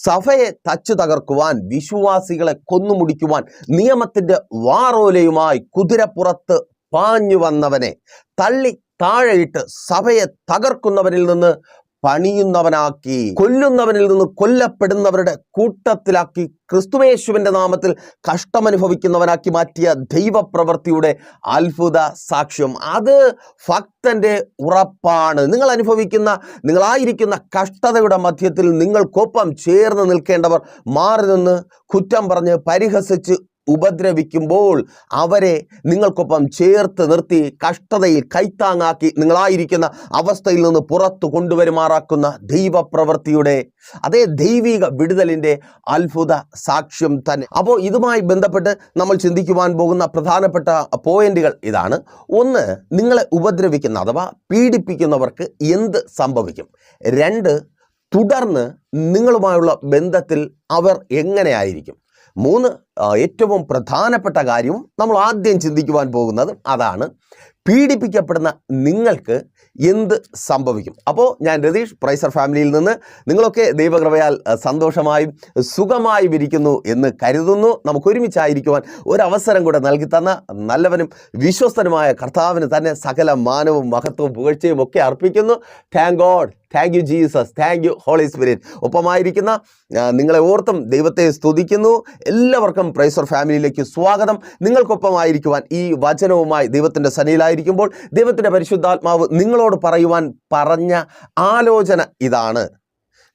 സഭയെ തച്ചു തകർക്കുവാൻ വിശ്വാസികളെ കൊന്നുമുടിക്കുവാൻ നിയമത്തിന്റെ വാറോലയുമായി കുതിരപ്പുറത്ത് പാഞ്ഞു വന്നവനെ തള്ളി താഴെയിട്ട് സഭയെ തകർക്കുന്നവനിൽ നിന്ന് പണിയുന്നവനാക്കി കൊല്ലുന്നവനിൽ നിന്ന് കൊല്ലപ്പെടുന്നവരുടെ കൂട്ടത്തിലാക്കി ക്രിസ്തുവേശുവിന്റെ നാമത്തിൽ കഷ്ടമനുഭവിക്കുന്നവനാക്കി മാറ്റിയ ദൈവപ്രവൃത്തിയുടെ അത്ഭുത സാക്ഷ്യം. അത് ഭക്തന്റെ ഉറപ്പാണ്. നിങ്ങൾ അനുഭവിക്കുന്ന നിങ്ങളായിരിക്കുന്ന കഷ്ടതയുടെ മധ്യത്തിൽ നിങ്ങൾക്കൊപ്പം ചേർന്ന് നിൽക്കേണ്ടവർ മാറി നിന്ന് കുറ്റം പറഞ്ഞ് പരിഹസിച്ച് ഉപദ്രവിക്കുമ്പോൾ അവരെ നിങ്ങൾക്കൊപ്പം ചേർത്ത് നിർത്തി കഷ്ടതയിൽ കൈത്താങ്ങാക്കി നിങ്ങളായിരിക്കുന്ന അവസ്ഥയിൽ നിന്ന് പുറത്തു കൊണ്ടുവരുമാറാക്കുന്ന ദൈവപ്രവൃത്തിയുടെ അതേ ദൈവിക വിടുതലിന്റെ അത്ഭുത സാക്ഷ്യം തന്നെ. അപ്പോൾ ഇതുമായി ബന്ധപ്പെട്ട് നമ്മൾ ചിന്തിക്കുവാൻ പോകുന്ന പ്രധാനപ്പെട്ട പോയിന്റുകൾ ഇതാണ്. ഒന്ന് നിങ്ങളെ ഉപദ്രവിക്കുന്ന അഥവാ പീഡിപ്പിക്കുന്നവർക്ക് എന്ത് സംഭവിക്കും? രണ്ട് തുടർന്ന് നിങ്ങളുമായുള്ള ബന്ധത്തിൽ അവർ എങ്ങനെയായിരിക്കും? മൂന്ന് ഏറ്റവും പ്രധാനപ്പെട്ട കാര്യവും നമ്മൾ ആദ്യം ചിന്തിക്കുവാൻ പോകുന്നത് അതാണ് പീഡിപ്പിക്കപ്പെടുന്ന നിങ്ങൾക്ക് എന്ത് സംഭവിക്കും. അപ്പോൾ ഞാൻ രതീഷ് പ്രൈസർ ഫാമിലിയിൽ നിന്ന് നിങ്ങളൊക്കെ ദൈവകൃപയാൽ സന്തോഷമായും സുഖമായും ഇരിക്കുന്നു എന്ന് കരുതുന്നു. നമുക്ക് ഒരുമിച്ചായിരിക്കുവാൻ ഒരവസരം കൂടെ നൽകി തന്ന നല്ലവനും വിശ്വസ്തനുമായ കർത്താവിന് തന്നെ സകല മാനവും മഹത്വവും പുകഴ്ചയും ഒക്കെ അർപ്പിക്കുന്നു. Thank God thank you Jesus thank you Holy Spirit ഒപ്പമായിരിക്കുന്ന നിങ്ങളെ ഓർത്തും ദൈവത്തെ സ്തുതിക്കുന്നു. എല്ലാവർക്കും പ്രൈസർ ഫാമിലിയിലേക്ക് സ്വാഗതം. നിങ്ങൾക്കൊപ്പമായിരിക്കുവാൻ ഈ വചനവുമായി ദൈവത്തിന്റെ സനിയിലായിരിക്കുമ്പോൾ ദൈവത്തിന്റെ പരിശുദ്ധാത്മാവ് നിങ്ങളോട് പറയുവാൻ പറഞ്ഞ ആലോചന ഇതാണ്.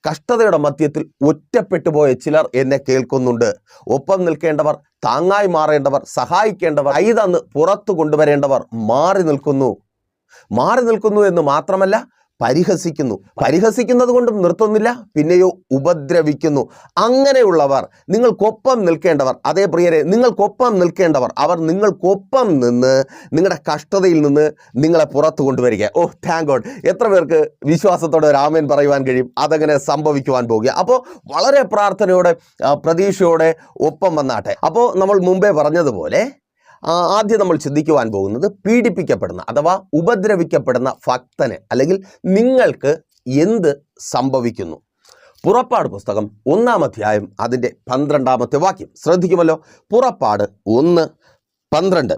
കഷ്ടതയുടെ മധ്യത്തിൽ ഒറ്റപ്പെട്ടു പോയ ചിലർ എന്നെ കേൾക്കുന്നുണ്ട്. ഒപ്പം നിൽക്കേണ്ടവർ താങ്ങായി മാറേണ്ടവർ സഹായിക്കേണ്ടവർ ഐതന്ന് തന്ന് പുറത്തു കൊണ്ടുവരേണ്ടവർ മാറി നിൽക്കുന്നു. മാറി നിൽക്കുന്നു എന്ന് മാത്രമല്ല പരിഹസിക്കുന്നു. പരിഹസിക്കുന്നത് കൊണ്ടും നിർത്തുന്നില്ല പിന്നെയോ ഉപദ്രവിക്കുന്നു. അങ്ങനെയുള്ളവർ നിങ്ങൾക്കൊപ്പം നിൽക്കേണ്ടവർ അതേ പ്രിയരെ നിങ്ങൾക്കൊപ്പം നിൽക്കേണ്ടവർ അവർ നിങ്ങൾക്കൊപ്പം നിന്ന് നിങ്ങളുടെ കഷ്ടതയിൽ നിന്ന് നിങ്ങളെ പുറത്തു കൊണ്ടുവരിക. ഓ താങ്ക് ഗോഡ് എത്ര പേർക്ക് വിശ്വാസത്തോടെ രാമൻ പറയുവാൻ കഴിയും? അതങ്ങനെ സംഭവിക്കുവാൻ പോകുക. അപ്പോൾ വളരെ പ്രാർത്ഥനയോടെ പ്രതീക്ഷയോടെ ഒപ്പം വന്നാട്ടെ. അപ്പോൾ നമ്മൾ മുമ്പേ പറഞ്ഞതുപോലെ ആദ്യം നമ്മൾ ചിന്തിക്കുവാൻ പോകുന്നത് പീഡിപ്പിക്കപ്പെടുന്ന അഥവാ ഉപദ്രവിക്കപ്പെടുന്ന ഭക്തന് അല്ലെങ്കിൽ നിങ്ങൾക്ക് എന്ത് സംഭവിക്കുന്നു? പുറപ്പാട് പുസ്തകം ഒന്നാം അധ്യായം അതിന്റെ പന്ത്രണ്ടാമത്തെ വാക്യം. ശ്രദ്ധിക്കുമല്ലോ? പുറപ്പാട് ഒന്ന് പന്ത്രണ്ട്.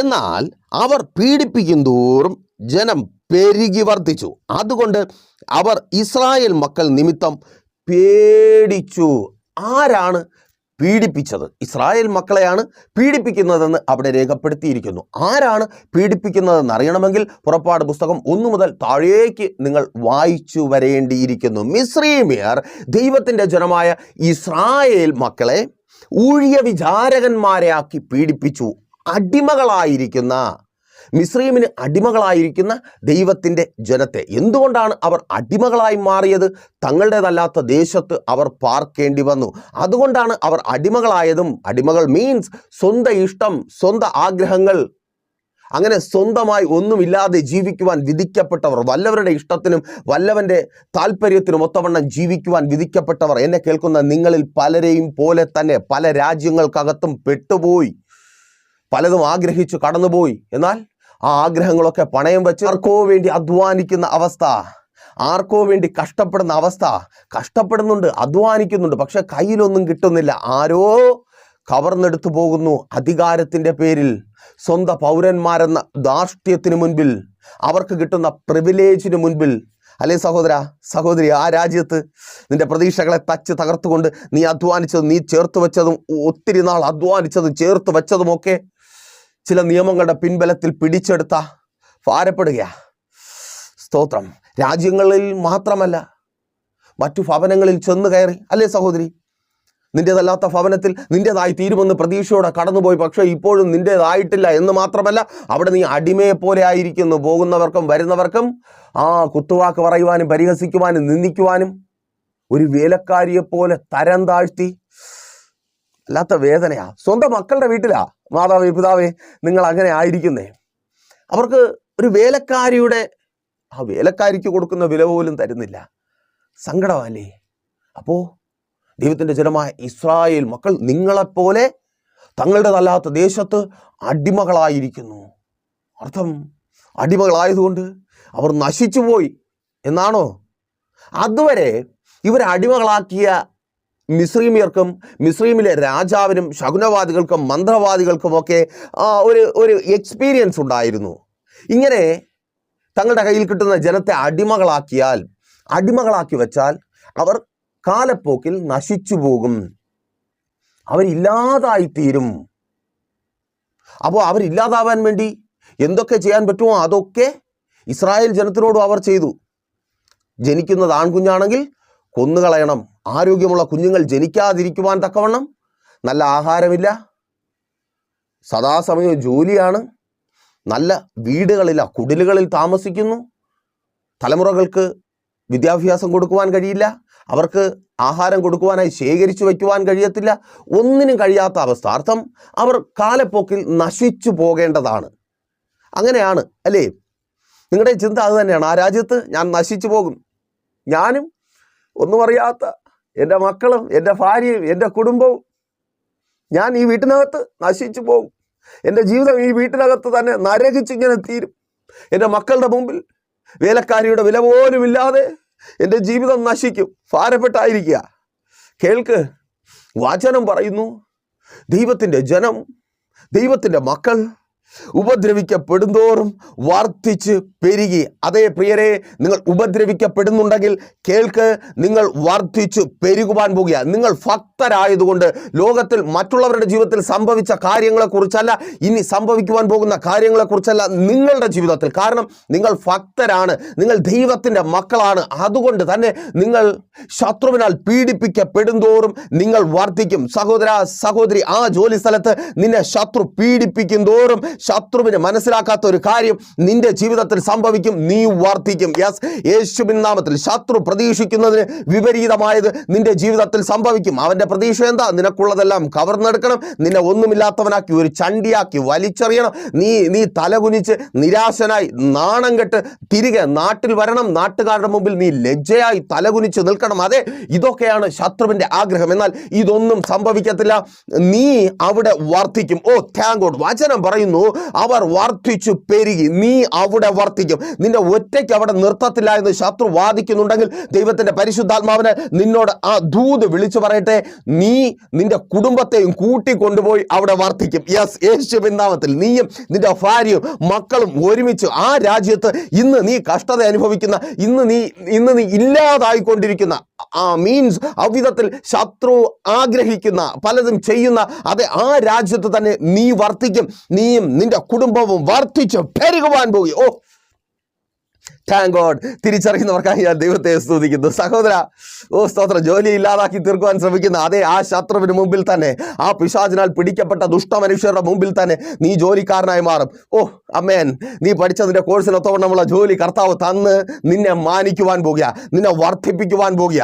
എന്നാൽ അവർ പീഡിപ്പിക്കും തോറും ജനം പെരുകി വർദ്ധിച്ചു. അതുകൊണ്ട് അവർ ഇസ്രായേൽ മക്കൾ നിമിത്തം പേടിച്ചു. ആരാണ് പീഡിപ്പിച്ചത്. ഇസ്രായേൽ മക്കളെയാണ് പീഡിപ്പിക്കുന്നതെന്ന് അവിടെ രേഖപ്പെടുത്തിയിരിക്കുന്നു. ആരാണ് പീഡിപ്പിക്കുന്നതെന്ന് അറിയണമെങ്കിൽ പുറപ്പാട് പുസ്തകം ഒന്നു മുതൽ താഴേക്ക് നിങ്ങൾ വായിച്ചു വരേണ്ടിയിരിക്കുന്നു. മിശ്രീമിയർ ദൈവത്തിന്റെ ജനമായ ഇസ്രായേൽ മക്കളെ ഊഴിയ വിചാരകന്മാരെ ആക്കി പീഡിപ്പിച്ചു. അടിമകളായിരിക്കുന്ന മിശ്രീമിന് അടിമകളായിരിക്കുന്ന ദൈവത്തിന്റെ ജനത്തെ. എന്തുകൊണ്ടാണ് അവർ അടിമകളായി മാറിയത്? തങ്ങളുടേതല്ലാത്ത ദേശത്ത് അവർ പാർക്കേണ്ടി വന്നു. അതുകൊണ്ടാണ് അവർ അടിമകളായതും. അടിമകൾ മീൻസ് സ്വന്തം ഇഷ്ടം സ്വന്തം ആഗ്രഹങ്ങൾ. അങ്ങനെ സ്വന്തമായി ഒന്നുമില്ലാതെ ജീവിക്കുവാൻ വിധിക്കപ്പെട്ടവർ വല്ലവരുടെ ഇഷ്ടത്തിനും വല്ലവന്റെ താല്പര്യത്തിനും ഒത്തവണ്ണം ജീവിക്കുവാൻ വിധിക്കപ്പെട്ടവർ. എന്നെ കേൾക്കുന്ന നിങ്ങളിൽ പലരെയും പോലെ തന്നെ പല രാജ്യങ്ങൾക്കകത്തും പെട്ടുപോയി. പലതും ആഗ്രഹിച്ചു കടന്നുപോയി. എന്നാൽ ആ ആഗ്രഹങ്ങളൊക്കെ പണയം വെച്ച് ആർക്കോ വേണ്ടി അധ്വാനിക്കുന്ന അവസ്ഥ ആർക്കോ വേണ്ടി കഷ്ടപ്പെടുന്ന അവസ്ഥ കഷ്ടപ്പെടുന്നുണ്ട് അധ്വാനിക്കുന്നുണ്ട് പക്ഷെ കയ്യിലൊന്നും കിട്ടുന്നില്ല. ആരോ കവർന്നെടുത്തു പോകുന്നു അധികാരത്തിന്റെ പേരിൽ. സ്വന്തം പൗരന്മാരെന്ന ധാർഷ്ട്യത്തിന് മുൻപിൽ അവർക്ക് കിട്ടുന്ന പ്രിവിലേജിന് മുൻപിൽ. അല്ലേ സഹോദര സഹോദരി ആ രാജ്യത്ത് നിന്റെ പ്രതീക്ഷകളെ തച്ച് തകർത്തുകൊണ്ട് നീ അധ്വാനിച്ചതും നീ ചേർത്ത് വെച്ചതും ഒത്തിരി നാൾ അധ്വാനിച്ചതും ചേർത്ത് വെച്ചതുമൊക്കെ ചില നിയമങ്ങളുടെ പിൻബലത്തിൽ പിടിച്ചെടുത്ത ഭാരപ്പെടുക സ്തോത്രം. രാജ്യങ്ങളിൽ മാത്രമല്ല മറ്റു ഭവനങ്ങളിൽ ചെന്ന് കയറി. അല്ലേ സഹോദരി? നിന്റേതല്ലാത്ത ഭവനത്തിൽ നിന്റേതായി തീരുമെന്ന് പ്രതീക്ഷയോടെ കടന്നുപോയി. പക്ഷേ ഇപ്പോഴും നിന്റേതായിട്ടില്ല എന്ന് മാത്രമല്ല അവിടെ നീ അടിമയെ പോലെ ആയിരിക്കുന്നു. പോകുന്നവർക്കും വരുന്നവർക്കും ആ കുത്തുവാക്ക് പറയുവാനും പരിഹസിക്കുവാനും നിന്ദിക്കുവാനും ഒരു വേലക്കാരിയെപ്പോലെ തരം താഴ്ത്തി അല്ലാത്ത വേദനയാ. സ്വന്തം മക്കളുടെ വീട്ടിലാ. മാതാവേ പിതാവേ നിങ്ങൾ അങ്ങനെ ആയിരിക്കുന്നേ. അവർക്ക് ഒരു വേലക്കാരിയുടെ ആ വേലക്കാരിക്ക് കൊടുക്കുന്ന വില പോലും തരുന്നില്ല. സങ്കടമല്ലേ? അപ്പോ ദൈവത്തിന്റെ ജനമായ ഇസ്രായേൽ മക്കൾ നിങ്ങളെപ്പോലെ തങ്ങളുടേതല്ലാത്ത ദേശത്ത് അടിമകളായിരിക്കുന്നു. അർത്ഥം അടിമകളായതുകൊണ്ട് അവർ നശിച്ചുപോയി എന്നാണോ? അതുവരെ ഇവരെ അടിമകളാക്കിയ മിശ്രീമിയർക്കും മിസ്രീമിലെ രാജാവിനും ശകുനവാദികൾക്കും മന്ത്രവാദികൾക്കും ഒക്കെ ഒരു ഒരു എക്സ്പീരിയൻസ് ഉണ്ടായിരുന്നു. ഇങ്ങനെ തങ്ങളുടെ കയ്യിൽ കിട്ടുന്ന ജനത്തെ അടിമകളാക്കിയാൽ അടിമകളാക്കി വെച്ചാൽ അവർ കാലപ്പോക്കിൽ നശിച്ചു പോകും. അവരില്ലാതായിത്തീരും. അപ്പോൾ അവരില്ലാതാവാൻ വേണ്ടി എന്തൊക്കെ ചെയ്യാൻ പറ്റുമോ അതൊക്കെ ഇസ്രായേൽ ജനത്തിനോടും അവർ ചെയ്തു. ജനിക്കുന്നത് ആൺകുഞ്ഞാണെങ്കിൽ കൊന്നുകളയണം. ആരോഗ്യമുള്ള കുഞ്ഞുങ്ങൾ ജനിക്കാതിരിക്കുവാൻ തക്കവണ്ണം നല്ല ആഹാരമില്ല സദാസമയം ജോലിയാണ് നല്ല വീടുകളില്ല കുടിലുകളിൽ താമസിക്കുന്നു തലമുറകൾക്ക് വിദ്യാഭ്യാസം കൊടുക്കുവാൻ കഴിയില്ല അവർക്ക് ആഹാരം കൊടുക്കുവാനായി ശേഖരിച്ചു വയ്ക്കുവാൻ കഴിയത്തില്ല ഒന്നിനും കഴിയാത്ത അവസ്ഥ. അർത്ഥം അവർ കാലപ്പോക്കിൽ നശിച്ചു പോകേണ്ടതാണ്. അങ്ങനെയാണ് അല്ലേ? നിങ്ങളുടെ ചിന്ത അത് തന്നെയാണ്. ആ രാജ്യത്ത് ഞാൻ നശിച്ചു പോകും. ഞാനും ഒന്നും അറിയാത്ത എന്റെ മക്കളും എന്റെ ഭാര്യയും എന്റെ കുടുംബവും ഞാൻ ഈ വീട്ടിനകത്ത് നശിച്ചു പോകും. എന്റെ ജീവിതം ഈ വീട്ടിനകത്ത് തന്നെ നരകിച്ചിങ്ങനെ തീരും. എന്റെ മക്കളുടെ മുമ്പിൽ വേലക്കാരിയുടെ വില പോലും ഇല്ലാതെ എന്റെ ജീവിതം നശിക്കും. ഭാരപ്പെട്ടായിരിക്കുക. കേൾക്ക് വാചനം പറയുന്നു. ദൈവത്തിന്റെ ജനം ദൈവത്തിന്റെ മക്കൾ ഉപദ്രവിക്കപ്പെടുന്തോറും വർദ്ധിച്ച് പെരുകി. അതേ പ്രിയരെ നിങ്ങൾ ഉപദ്രവിക്കപ്പെടുന്നുണ്ടെങ്കിൽ കേൾക്ക് നിങ്ങൾ വർദ്ധിച്ചു പെരുകുവാൻ പോകുക. നിങ്ങൾ ഭക്തരായതുകൊണ്ട് ലോകത്തിൽ മറ്റുള്ളവരുടെ ജീവിതത്തിൽ സംഭവിച്ച കാര്യങ്ങളെക്കുറിച്ചല്ല ഇനി സംഭവിക്കുവാൻ പോകുന്ന കാര്യങ്ങളെക്കുറിച്ചല്ല നിങ്ങളുടെ ജീവിതത്തിൽ. കാരണം നിങ്ങൾ ഭക്തരാണ് നിങ്ങൾ ദൈവത്തിന്റെ മക്കളാണ്. അതുകൊണ്ട് തന്നെ നിങ്ങൾ ശത്രുവിനാൽ പീഡിപ്പിക്കപ്പെടുന്തോറും നിങ്ങൾ വർദ്ധിക്കും. സഹോദര സഹോദരി ആ ജോലി സ്ഥലത്ത് നിന്നെ ശത്രു പീഡിപ്പിക്കും തോറും ശത്രുവിന് മനസ്സിലാക്കാത്ത ഒരു കാര്യം നിന്റെ ജീവിതത്തിൽ സംഭവിക്കും നീ വർദ്ധിക്കും. യെസ് യേശുവിൻ നാമത്തിൽ ശത്രു പ്രതീക്ഷിക്കുന്നതിന് വിപരീതമായത് നിന്റെ ജീവിതത്തിൽ സംഭവിക്കും. അവന്റെ പ്രതീക്ഷ എന്താ? നിനക്കുള്ളതെല്ലാം കവർന്നെടുക്കണം നിന്നെ ഒന്നുമില്ലാത്തവനാക്കി ഒരു ചണ്ടിയാക്കി വലിച്ചെറിയണം. നീ നീ തലകുനിച്ച് നിരാശനായി നാണം കെട്ട് തിരികെ നാട്ടിൽ വരണം. നാട്ടുകാരുടെ മുമ്പിൽ നീ ലജ്ജയായി തലകുനിച്ച് നിൽക്കണം. അതെ ഇതൊക്കെയാണ് ശത്രുവിന്റെ ആഗ്രഹം. എന്നാൽ ഇതൊന്നും സംഭവിക്കത്തില്ല. നീ അവിടെ വർദ്ധിക്കും. ഓ താങ്ക് ഗോഡ് വചനം പറയുന്നു അവർ വർദ്ധിച്ചു പെരുകി. നീ അവിടെ വർദ്ധിക്കും നിന്റെ ഒറ്റയ്ക്ക് അവിടെ നിർത്തത്തില്ല എന്ന് ശത്രു വാദിക്കുന്നുണ്ടെങ്കിൽ ദൈവത്തിന്റെ പരിശുദ്ധാത്മാവിന് നിന്നോട് ആ ദൂത് വിളിച്ചു പറയട്ടെ. നീ നിന്റെ കുടുംബത്തെയും കൂട്ടിക്കൊണ്ടുപോയി അവിടെ വർദ്ധിക്കും യെസ് യേശു ബിന്ദാവത്തിൽ നീയും നിന്റെ ഭാര്യയും മക്കളും ഒരുമിച്ച് ആ രാജ്യത്ത് ഇന്ന് നീ കഷ്ടത അനുഭവിക്കുന്ന ഇന്ന് നീ ഇന്ന് നീ ഇല്ലാതായിക്കൊണ്ടിരിക്കുന്ന ആ മീൻസ് അവിധത്തിൽ ശത്രു ആഗ്രഹിക്കുന്ന പലതും ചെയ്യുന്ന അതെ ആ രാജ്യത്ത് തന്നെ നീ വർദ്ധിക്കും നീയും നിന്റെ കുടുംബവും വർദ്ധിച്ച് പെരുകുവാൻ പോകി. ഓ താങ്ക് ഗോഡ് തിരിച്ചറിയുന്നവർക്കായി ഞാൻ ദൈവത്തെ സ്തുതിക്കുന്നു. സഹോദര ഓ സ്തോത്ര. ജോലി ഇല്ലാതാക്കി തീർക്കുവാൻ ശ്രമിക്കുന്ന അതേ ആ ശത്രുവിന് മുമ്പിൽ തന്നെ ആ പിശാചിനാൽ പിടിക്കപ്പെട്ട ദുഷ്ട മനുഷ്യരുടെ മുമ്പിൽ തന്നെ നീ ജോലിക്കാരനായി മാറും. ഓ അമ്മേൻ നീ പഠിച്ചതിന്റെ കോഴ്സിനൊത്തവണ്ണമുള്ള ജോലി കർത്താവ് തന്ന് നിന്നെ മാനിക്കുവാൻ പോകുക നിന്നെ വർദ്ധിപ്പിക്കുവാൻ പോകുക.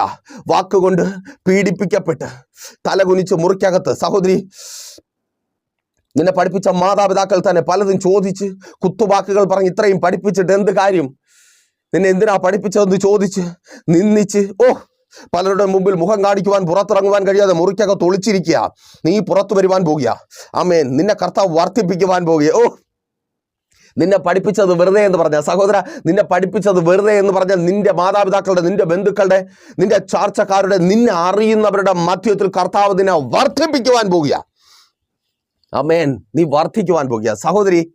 വാക്കുകൊണ്ട് പീഡിപ്പിക്കപ്പെട്ട് തലകുനിച്ച് മുറിക്കകത്ത് സഹോദരി നിന്നെ പഠിപ്പിച്ച മാതാപിതാക്കൾ തന്നെ പലതും ചോദിച്ച് കുത്തുവാക്കുകൾ പറഞ്ഞ് ഇത്രയും പഠിപ്പിച്ചിട്ട് എന്ത് കാര്യം? നിന്നെ എന്തിനാ പഠിപ്പിച്ചതെന്ന് ചോദിച്ച് നിന്നിച്ച് ഓ പലരുടെ മുമ്പിൽ മുഖം കാണിക്കുവാൻ പുറത്തിറങ്ങുവാൻ കഴിയാതെ മുറിക്കകത്ത് ഒളിച്ചിരിക്കുക. നീ പുറത്തു വരുവാൻ പോകുക. ആമേൻ നിന്നെ കർത്താവ് വർദ്ധിപ്പിക്കുവാൻ പോകുക. ഓ നിന്നെ പഠിപ്പിച്ചത് വെറുതെ എന്ന് പറഞ്ഞ സഹോദര നിന്നെ പഠിപ്പിച്ചത് വെറുതെ എന്ന് പറഞ്ഞാൽ നിന്റെ മാതാപിതാക്കളുടെ നിന്റെ ബന്ധുക്കളുടെ നിന്റെ ചാർച്ചക്കാരുടെ നിന്നെ അറിയുന്നവരുടെ മധ്യത്തിൽ കർത്താവ് നിന്നെ വർദ്ധിപ്പിക്കുവാൻ പോകുക. അമേൻ നീ വർദ്ധിക്കുവാൻ പോകുക. സഹോദരി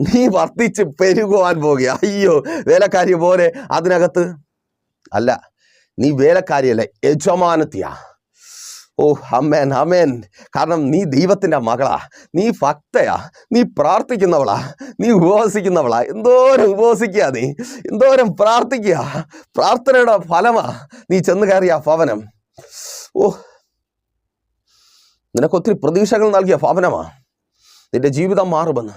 നീ വർദ്ധിച്ച് പെരുകുവാൻ പോകുക. അയ്യോ വേലക്കാരി പോലെ അതിനകത്ത് അല്ല നീ വേലക്കാരിയല്ല യജമാനത്തിയാ. ഓ അമ്മേൻ അമ്മേൻ കാരണം നീ ദൈവത്തിന്റെ മകളാ. നീ ഭക്തയാ. നീ പ്രാർത്ഥിക്കുന്നവളാ. നീ ഉപവസിക്കുന്നവളാ. എന്തോരം ഉപവസിക്കുക നീ. എന്തോരം പ്രാർത്ഥിക്കുക. പ്രാർത്ഥനയുടെ ഫലമാ നീ ചെന്ന് കയറിയ ഭവനം. ഓ നിനക്ക് ഒത്തിരി പ്രതീക്ഷകൾ നൽകിയ ഭവനമാണ് നിന്റെ ജീവിതം മാറുമെന്ന്.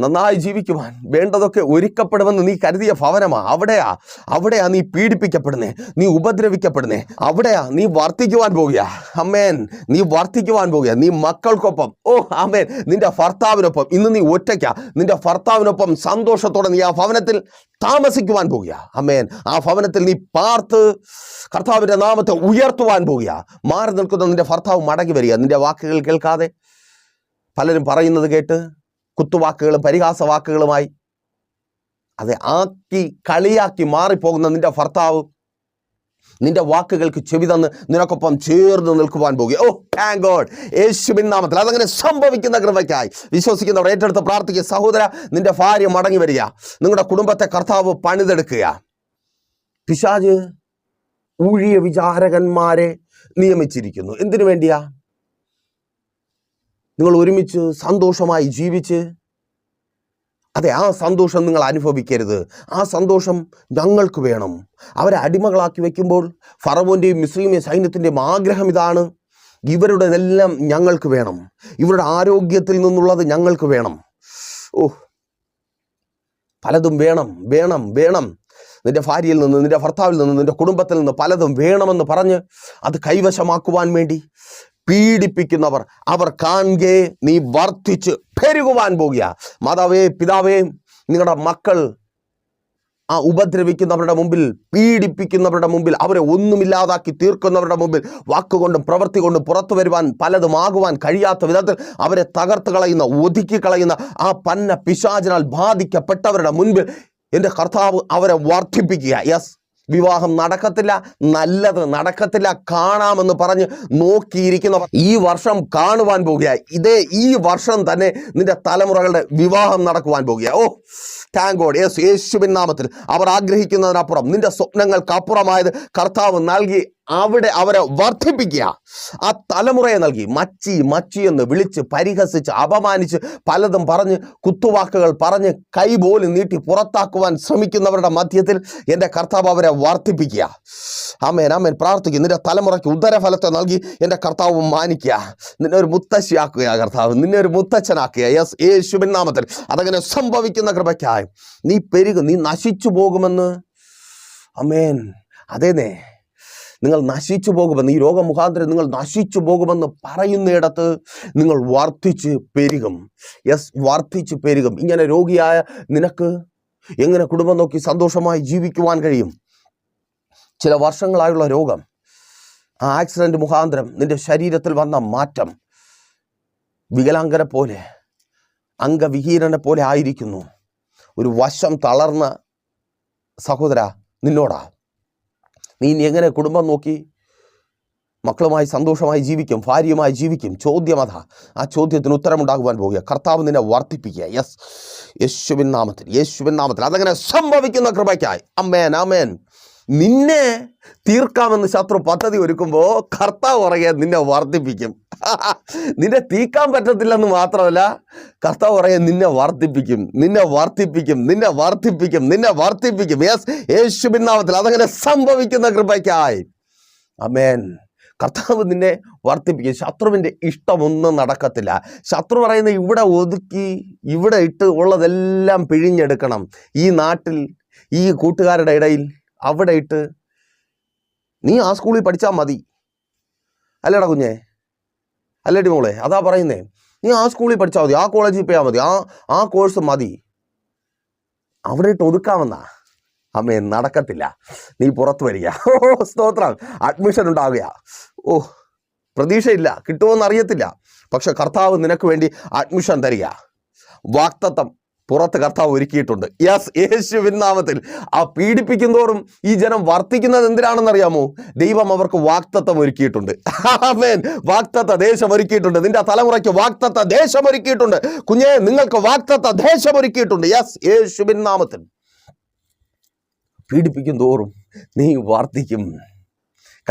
നന്നായി ജീവിക്കുവാൻ വേണ്ടതൊക്കെ ഒരുക്കപ്പെടുമെന്ന് നീ കരുതിയ ഭവനമാ. അവിടെയാ അവിടെയാ നീ പീഡിപ്പിക്കപ്പെടുന്നേ നീ ഉപദ്രവിക്കപ്പെടുന്നേ. അവിടെയാ നീ വർദ്ധിക്കുവാൻ പോകുക. അമ്മേൻ നീ വർദ്ധിക്കുവാൻ പോകുക. നീ മക്കൾക്കൊപ്പം. ഓ അമ്മേൻ നിന്റെ ഭർത്താവിനൊപ്പം. ഇന്ന് നീ ഒറ്റയ്ക്ക. നിന്റെ ഭർത്താവിനൊപ്പം സന്തോഷത്തോടെ നീ ആ ഭവനത്തിൽ താമസിക്കുവാൻ പോകുക. അമ്മേൻ ആ ഭവനത്തിൽ നീ പാർത്ത് കർത്താവിന്റെ നാമത്തെ ഉയർത്തുവാൻ പോകുക. മാറി നിൽക്കുന്ന നിന്റെ ഭർത്താവ് മടങ്ങി വരിക. നിന്റെ വാക്കുകൾ കേൾക്കാതെ പലരും പറയുന്നത് കേട്ട് കുത്തുവാക്കുകളും പരിഹാസ വാക്കുകളുമായി അത് ആക്കി കളിയാക്കി മാറിപ്പോകുന്ന നിന്റെ ഭർത്താവ് നിന്റെ വാക്കുകൾക്ക് ചെവി തന്ന് നിനക്കൊപ്പം ചേർന്ന് നിൽക്കുവാൻ പോകുക. ഓ താങ്ക് ഗോഡ് യേശുവിൻ നാമത്തിൽ അതങ്ങനെ സംഭവിക്കുന്ന കൃപയ്ക്കായി വിശ്വസിക്കുന്നവർ ഏറ്റെടുത്ത് പ്രാർത്ഥിക്കുക. സഹോദര നിന്റെ ഭാര്യ മടങ്ങി വരിക. നിങ്ങളുടെ കുടുംബത്തെ കർത്താവ് പണിതെടുക്കുക. പിശാജ് ഊഴിയ വിചാരകന്മാരെ നിയമിച്ചിരിക്കുന്നു. എന്തിനു വേണ്ടിയാ? നിങ്ങൾ ഒരുമിച്ച് സന്തോഷമായി ജീവിച്ച്. അതെ ആ സന്തോഷം നിങ്ങൾ അനുഭവിക്കരുത്. ആ സന്തോഷം ഞങ്ങൾക്ക് വേണം. അവരെ അടിമകളാക്കി വയ്ക്കുമ്പോൾ ഫറവോന്റെയും മിസ്രീമിയ സൈന്യത്തിന്റെയും ആഗ്രഹം ഇതാണ്. ഇവരുടെ എല്ലാം ഞങ്ങൾക്ക് വേണം. ഇവരുടെ ആരോഗ്യത്തിൽ നിന്നുള്ളത് ഞങ്ങൾക്ക് വേണം. ഓ പലതും വേണം വേണം വേണം. നിന്റെ ഭാര്യയിൽ നിന്ന് നിന്റെ ഭർത്താവിൽ നിന്ന് നിന്റെ കുടുംബത്തിൽ നിന്ന് പലതും വേണമെന്ന് പറഞ്ഞ് അത് കൈവശമാക്കുവാൻ വേണ്ടി പീഡിപ്പിക്കുന്നവർ അവർ കാണുകയെ നീ വർദ്ധിച്ച് പെരുകുവാൻ പോകുക. മാതാവേ പിതാവേ നിങ്ങളുടെ മക്കൾ ആ ഉപദ്രവിക്കുന്നവരുടെ മുമ്പിൽ പീഡിപ്പിക്കുന്നവരുടെ മുമ്പിൽ അവരെ ഒന്നുമില്ലാതാക്കി തീർക്കുന്നവരുടെ മുമ്പിൽ വാക്കുകൊണ്ടും പ്രവൃത്തി കൊണ്ടും പുറത്തു വരുവാൻ പലതും ആകുവാൻ കഴിയാത്ത വിധത്തിൽ അവരെ തകർത്ത് കളയുന്ന ഒതുക്കി കളയുന്ന ആ പന്ന പിശാചിനാൽ ബാധിക്കപ്പെട്ടവരുടെ മുൻപിൽ എന്റെ കർത്താവ് അവരെ വർദ്ധിപ്പിക്കുക യെസ് വിവാഹം നടക്കത്തില്ല നല്ലത് നടക്കത്തില്ല കാണാമെന്ന് പറഞ്ഞ് നോക്കിയിരിക്കുന്നവർ ഈ വർഷം കാണുവാൻ പോകുക. ഇതേ ഈ വർഷം തന്നെ നിന്റെ തലമുറകളുടെ വിവാഹം നടക്കുവാൻ പോകുക. ഓ താങ്ക് ഗോഡ് യേശു യേശുവിൻ നാമത്തിൽ അവർ ആഗ്രഹിക്കുന്നതിനപ്പുറം നിന്റെ സ്വപ്നങ്ങൾക്ക് അപ്പുറമായത് കർത്താവ് നൽകി അവിടെ അവരെ വർദ്ധിപ്പിക്കുക. ആ തലമുറയെ നൽകി. മച്ചി മച്ചി എന്ന് വിളിച്ച് പരിഹസിച്ച് അപമാനിച്ച് പലതും പറഞ്ഞ് കുത്തുവാക്കുകൾ പറഞ്ഞ് കൈ പോലും നീട്ടി പുറത്താക്കുവാൻ ശ്രമിക്കുന്നവരുടെ മധ്യത്തിൽ എന്റെ കർത്താവ് അവരെ വർദ്ധിപ്പിക്കുക. ആമേൻ ആമേൻ. പ്രാർത്ഥിക്കുക നിന്റെ തലമുറയ്ക്ക് ഉദരഫലത്തെ നൽകി എന്റെ കർത്താവ് മാനിക്കുക. നിന്നെ ഒരു മുത്തശ്ശിയാക്കുക കർത്താവ്. നിന്നെ ഒരു മുത്തച്ഛനാക്കുക. യെസ് യേശുവിൻ നാമത്തിൽ. അതങ്ങനെ സംഭവിക്കുന്ന കൃപയ്ക്കായി. നീ പെരുകും നീ നശിച്ചു പോകുമെന്ന്. അമേൻ അതേനേ നിങ്ങൾ നശിച്ചു പോകുമെന്ന് ഈ രോഗം മുഖാന്തരം നിങ്ങൾ നശിച്ചു പോകുമെന്ന് പറയുന്നിടത്ത് നിങ്ങൾ വർദ്ധിച്ച് പെരുകും. യെസ് വർദ്ധിച്ച് പെരുകും. ഇങ്ങനെ രോഗിയായ നിനക്ക് എങ്ങനെ കുടുംബം നോക്കി സന്തോഷമായി ജീവിക്കുവാൻ കഴിയും? ചില വർഷങ്ങളായുള്ള രോഗം. ആ ആക്സിഡന്റ് മുഖാന്തരം നിന്റെ ശരീരത്തിൽ വന്ന മാറ്റം വികലാംഗനെ പോലെ അംഗവിഹീനനെ പോലെ ആയിരിക്കുന്നു. ഒരു വശം തളർന്ന സഹോദര നിന്നോടാ. നീ ഇനി എങ്ങനെ കുടുംബം നോക്കി? മക്കളുമായി സന്തോഷമായി ജീവിക്കും ഭാര്യയുമായി ജീവിക്കും. ചോദ്യം അതാ. ആ ചോദ്യത്തിന് ഉത്തരമുണ്ടാകുവാൻ പോകുക. കർത്താവ് നിന്നെ വർദ്ധിപ്പിക്കുക. യെസ് യേശുവിൻ നാമത്തിൽ. യേശുവിൻ നാമത്തിൽ. അതങ്ങനെ സംഭവിക്കുന്ന കൃപയ്ക്കായി. അമ്മേൻ അമേൻ നിന്നെ തീർക്കാമെന്ന് ശത്രു പദ്ധതി ഒരുക്കുമ്പോൾ കർത്താവ് ഉറകെ നിന്നെ വർദ്ധിപ്പിക്കും. നിന്നെ തീക്കാൻ പറ്റത്തില്ലെന്ന് മാത്രമല്ല കർത്താവ് ഉറകെ നിന്നെ വർദ്ധിപ്പിക്കും. നിന്നെ വർദ്ധിപ്പിക്കും നിന്നെ വർദ്ധിപ്പിക്കും നിന്നെ വർദ്ധിപ്പിക്കും. യെസ് യേശു നാമത്തിൽ അതങ്ങനെ സംഭവിക്കുന്ന കൃപയ്ക്കായി. അമേൻ കർത്താവ് നിന്നെ വർദ്ധിപ്പിക്കും. ശത്രുവിന്റെ ഇഷ്ടമൊന്നും നടക്കത്തില്ല. ശത്രു പറയുന്ന ഇവിടെ ഒതുക്കി ഇവിടെ ഇട്ട് ഉള്ളതെല്ലാം പിഴിഞ്ഞെടുക്കണം. ഈ നാട്ടിൽ ഈ കൂട്ടുകാരുടെ ഇടയിൽ അവിടെ ഇട്ട് നീ ആ സ്കൂളിൽ പഠിച്ചാൽ മതി. അല്ലേടാ കുഞ്ഞേ? അല്ലേടി മോളെ? അതാ പറയുന്നേ. നീ ആ സ്കൂളിൽ പഠിച്ചാൽ മതി ആ കോളേജിൽ പോയാൽ മതി ആ ആ കോഴ്സ് മതി. അവിടെ ഇട്ട് ഒതുക്കാമെന്നാ? അമ്മേ നടക്കത്തില്ല. നീ പുറത്ത് വരിക. ഓ സ്തോത്രം. അഡ്മിഷൻ ഉണ്ടാവുക. ഓ പ്രതീക്ഷയില്ല. കിട്ടുമോന്ന് അറിയത്തില്ല. പക്ഷെ കർത്താവ് നിനക്ക് വേണ്ടി അഡ്മിഷൻ തരിക. വാക്തത്വം. പുറത്ത് കർത്താവ് ഒരുക്കിയിട്ടുണ്ട്. യെസ് യേശുവിൻ നാമത്തിൽ. ആ പീഡിപ്പിക്കുന്നതോറും ഈ ജനം വർത്തിക്കുന്നത് എന്തിനാണെന്നറിയാമോ? ദൈവം അവർക്ക് വാക്തത്വം ഒരുക്കിയിട്ടുണ്ട്. ആമേൻ വാക്തത്വ ദേശം ഒരുക്കിയിട്ടുണ്ട്. നിന്റെ തലമുറയ്ക്ക് വാക്തത്വ ദേശം ഒരുക്കിയിട്ടുണ്ട്. കുഞ്ഞെ നിങ്ങൾക്ക് വാക്തത്വ ദേശം ഒരുക്കിയിട്ടുണ്ട്. യെസ് യേശുവിൻ നാമത്തിൽ. പീഡിപ്പിക്കും തോറും നീ വർദ്ധിക്കും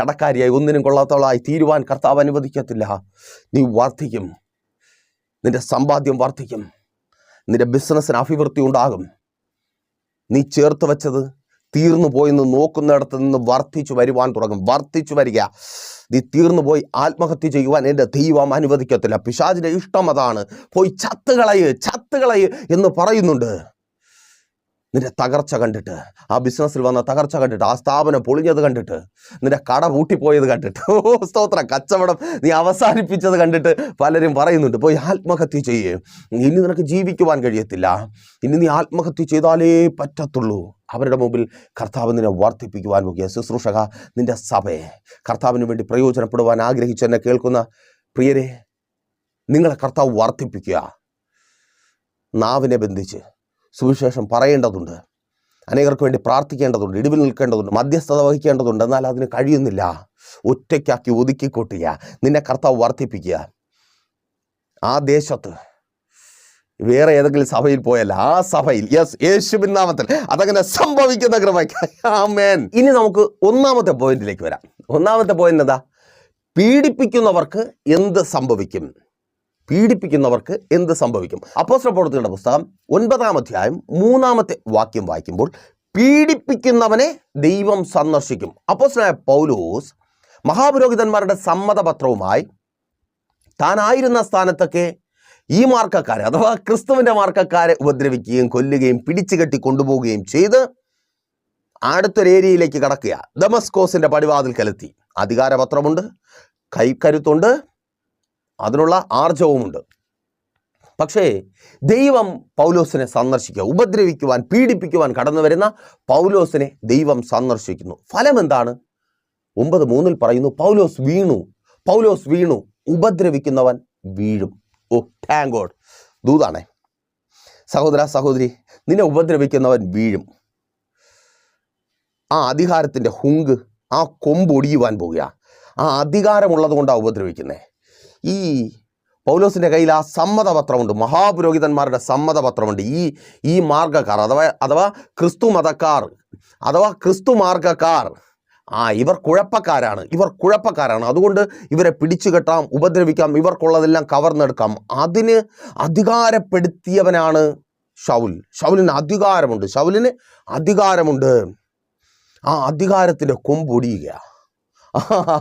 കടക്കാരിയായി ഒന്നിനും കൊള്ളാത്തവളായി തീരുവാൻ കർത്താവ് അനുവദിക്കത്തില്ല. നീ വർദ്ധിക്കും നിന്റെ സമ്പാദ്യം വർദ്ധിക്കും നിന്റെ ബിസിനസ്സിന് അഭിവൃദ്ധി ഉണ്ടാകും. നീ ചേർത്ത് വെച്ചത് തീർന്നു പോയെന്ന് നോക്കുന്നിടത്ത് നിന്ന് വർദ്ധിച്ചു വരുവാൻ തുടങ്ങും. വർദ്ധിച്ചു വരിക. നീ തീർന്നു പോയി ആത്മഹത്യ ചെയ്യുവാൻ എന്റെ ദൈവം അനുവദിക്കത്തില്ല. പിശാചിന്റെ ഇഷ്ടം അതാണ്. പോയി ചത്തുകളയ് ചത്തുകളയ് എന്ന് പറയുന്നുണ്ട്. നിന്റെ തകർച്ച കണ്ടിട്ട് ആ ബിസിനസ്സിൽ വന്ന തകർച്ച കണ്ടിട്ട് ആ സ്ഥാപനം പൊളിഞ്ഞത് കണ്ടിട്ട് നിന്റെ കട പൂട്ടിപ്പോയത് കണ്ടിട്ട് ഓ സ്തോത്ര. കച്ചവടം നീ അവസാനിപ്പിച്ചത് കണ്ടിട്ട് പലരും പറയുന്നുണ്ട് പോയി ആത്മഹത്യ ചെയ്യേ. ഇനി നിനക്ക് ജീവിക്കുവാൻ കഴിയത്തില്ല. ഇനി നീ ആത്മഹത്യ ചെയ്താലേ പറ്റത്തുള്ളൂ. അവരുടെ മുമ്പിൽ കർത്താവ് നിന്നെ വർദ്ധിപ്പിക്കുവാൻ നോക്കിയ. ശുശ്രൂഷക നിന്റെ സഭയെ കർത്താവിന് വേണ്ടി പ്രയോജനപ്പെടുവാൻ ആഗ്രഹിച്ച് എന്നെ കേൾക്കുന്ന പ്രിയരെ നിങ്ങളെ കർത്താവ് വർദ്ധിപ്പിക്കുക. നാവിനെ ബന്ധിച്ച് സുവിശേഷം പറയേണ്ടതുണ്ട്. അനേകർക്ക് വേണ്ടി പ്രാർത്ഥിക്കേണ്ടതുണ്ട് ഇടിവിൽ നിൽക്കേണ്ടതുണ്ട് മധ്യസ്ഥത വഹിക്കേണ്ടതുണ്ട്. എന്നാൽ അതിന് കഴിയുന്നില്ല. ഒറ്റയ്ക്കാക്കി ഒതുക്കിക്കൊട്ടുക നിന്നെ കർത്താവ് വർദ്ധിപ്പിക്കുക. ആ ദേശത്ത് വേറെ ഏതെങ്കിലും സഭയിൽ പോയല്ല ആ സഭയിൽ യെസ് യേശുവിൻ നാമത്തിൽ അതങ്ങനെ സംഭവിക്കുന്ന ആമേൻ. ഇനി നമുക്ക് ഒന്നാമത്തെ പോയിന്റിലേക്ക് വരാം. ഒന്നാമത്തെ പോയിന്റ് എന്താ? പീഡിപ്പിക്കുന്നവർക്ക് എന്ത് സംഭവിക്കും? പീഡിപ്പിക്കുന്നവർക്ക് എന്ത് സംഭവിക്കും? അപ്പോസ്തല പ്രവർത്തികളുടെ പുസ്തകം ഒൻപതാം അധ്യായം മൂന്നാമത്തെ വാക്യം വായിക്കുമ്പോൾ പീഡിപ്പിക്കുന്നവനെ ദൈവം സന്ദർശിക്കും. അപ്പോസ്തലനായ പൗലോസ് മഹാപുരോഹിതന്മാരുടെ സമ്മതപത്രവുമായി താനായിരുന്ന സ്ഥാനത്തൊക്കെ ഈ മാർക്കക്കാരെ അഥവാ ക്രിസ്തുവിന്റെ മാർക്കക്കാരെ ഉപദ്രവിക്കുകയും കൊല്ലുകയും പിടിച്ചു കെട്ടി കൊണ്ടുപോവുകയും ചെയ്ത് അടുത്തൊരു ഏരിയയിലേക്ക് കടക്കുക ദമസ്കോസിന്റെ പടിവാതിൽ കലത്തി അധികാരപത്രമുണ്ട് കൈക്കരുത്തുണ്ട് അതിനുള്ള ആർജവുമുണ്ട്. പക്ഷേ ദൈവം പൗലോസിനെ സന്ദർശിക്കുക ഉപദ്രവിക്കുവാൻ പീഡിപ്പിക്കുവാൻ കടന്നു വരുന്ന പൗലോസിനെ ദൈവം സന്ദർശിക്കുന്നു. ഫലം എന്താണ്? ഒമ്പത് മൂന്നിൽ പറയുന്നു പൗലോസ് വീണു പൗലോസ് വീണു ഉപദ്രവിക്കുന്നവൻ വീഴും. ഓ താങ്ക് ഗോഡ് ദൂതാണേ. സഹോദര സഹോദരി നിന്നെ ഉപദ്രവിക്കുന്നവൻ വീഴും. ആ അധികാരത്തിന്റെ ഹുങ്ക് ആ കൊമ്പൊടിയുവാൻ പോവുക ആ അധികാരമുള്ളത് കൊണ്ടാണ് ഉപദ്രവിക്കുന്നത് ഈ പൗലോസിന്റെ കയ്യിൽ ആ സമ്മതപത്രമുണ്ട്. മഹാപുരോഹിതന്മാരുടെ സമ്മതപത്രമുണ്ട്. ഈ ഈ മാർഗക്കാർ അഥവാ അഥവാ ക്രിസ്തു മതക്കാർ അഥവാ ക്രിസ്തു മാർഗക്കാർ ആ ഇവർ കുഴപ്പക്കാരാണ്. ഇവർ കുഴപ്പക്കാരാണ്. അതുകൊണ്ട് ഇവരെ പിടിച്ചു കെട്ടാം ഉപദ്രവിക്കാം ഇവർക്കുള്ളതെല്ലാം കവർന്നെടുക്കാം. അതിന് അധികാരപ്പെടുത്തിയവനാണ് ഷൗൽ ഷൗലിന് അധികാരമുണ്ട്. ഷൗലിന് അധികാരമുണ്ട്. ആ അധികാരത്തിന്റെ കൊമ്പൊടിയുക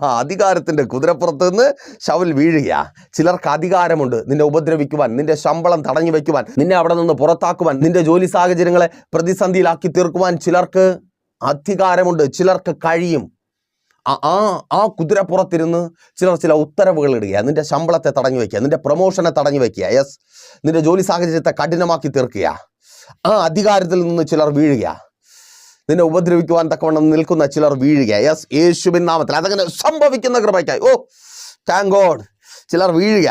അധികാരത്തിന്റെ കുതിരപ്പുറത്ത് നിന്ന് ശവൽ വീഴുക ചിലർക്ക് അധികാരമുണ്ട് നിന്നെ ഉപദ്രവിക്കുവാൻ നിന്റെ ശമ്പളം തടഞ്ഞു വയ്ക്കുവാൻ നിന്നെ അവിടെ നിന്ന് പുറത്താക്കുവാൻ നിന്റെ ജോലി സാഹചര്യങ്ങളെ പ്രതിസന്ധിയിലാക്കി തീർക്കുവാൻ ചിലർക്ക് അധികാരമുണ്ട് ചിലർക്ക് കഴിയും. ആ- ആ കുതിരപ്പുറത്തിരുന്ന് ചിലർ ചില ഉത്തരവുകൾ ഇടുക നിന്റെ ശമ്പളത്തെ തടഞ്ഞു വയ്ക്കുക നിന്റെ പ്രൊമോഷനെ തടഞ്ഞു വയ്ക്കുക യെസ്. നിന്റെ ജോലി സാഹചര്യത്തെ കഠിനമാക്കി തീർക്കുക ആ അധികാരത്തിൽ നിന്ന് ചിലർ വീഴുക നിന്നെ ഉപദ്രവിക്കുവാൻ തക്കവണ്ണം നിൽക്കുന്ന ചിലർ വീഴുക യെസ് യേശുവിൻ നാമത്തിൽ. അതങ്ങനെ സംഭവിക്കുന്ന കൃപയ്ക്കായി. ഓ താങ്ക് ഗോഡ് ചിലർ വീഴുക